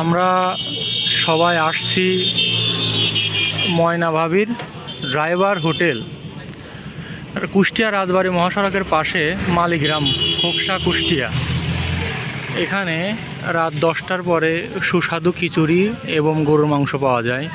আমরা সবাই আসছি ময়না ভাবির ড্রাইভার হোটেল, কুষ্টিয়া রাজবাড়ি মহাসড়কের পাশে মালিগ্রাম, খোকসা, কুষ্টিয়া। এখানে রাত দশটার পরে সুস্বাদু খিচুড়ি এবং গরুর মাংস পাওয়া যায়।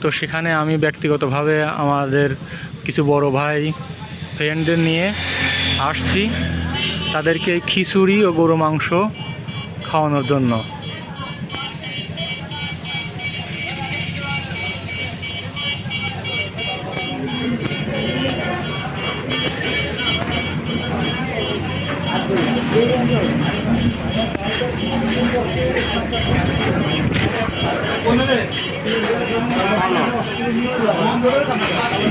তো সেখানে আমি ব্যক্তিগতভাবে আমাদের কিছু বড় ভাই ফ্রেন্ডদের নিয়ে আসছি। তাদেরকে খিচুড়ি ও গরু মাংস খাওয়ানোর জন্য।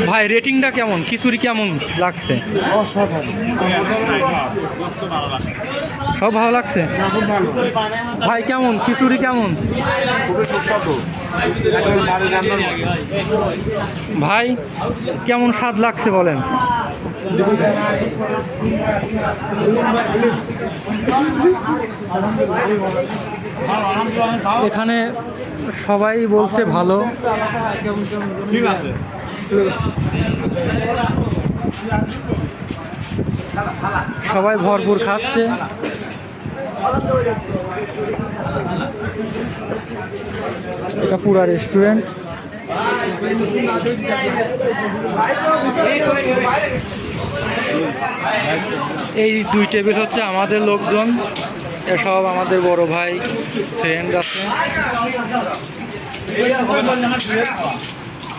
ভাই রেটিংটা কেমন? খিচুড়ি কেমন লাগছে? সব ভালো লাগছে? ভাই, কেমন? খিচুড়ি কেমন? ভাই, কেমন স্বাদ লাগছে বলেন? এখানে সবাই বলছে ভালো। সবাই ভরপুর খাচ্ছে। এটা পুরা রেস্টুরেন্ট এই দুই টেবিল হচ্ছে আমাদের লোকজন। এসব আমাদের বড় ভাই ফ্রেন্ড আছে।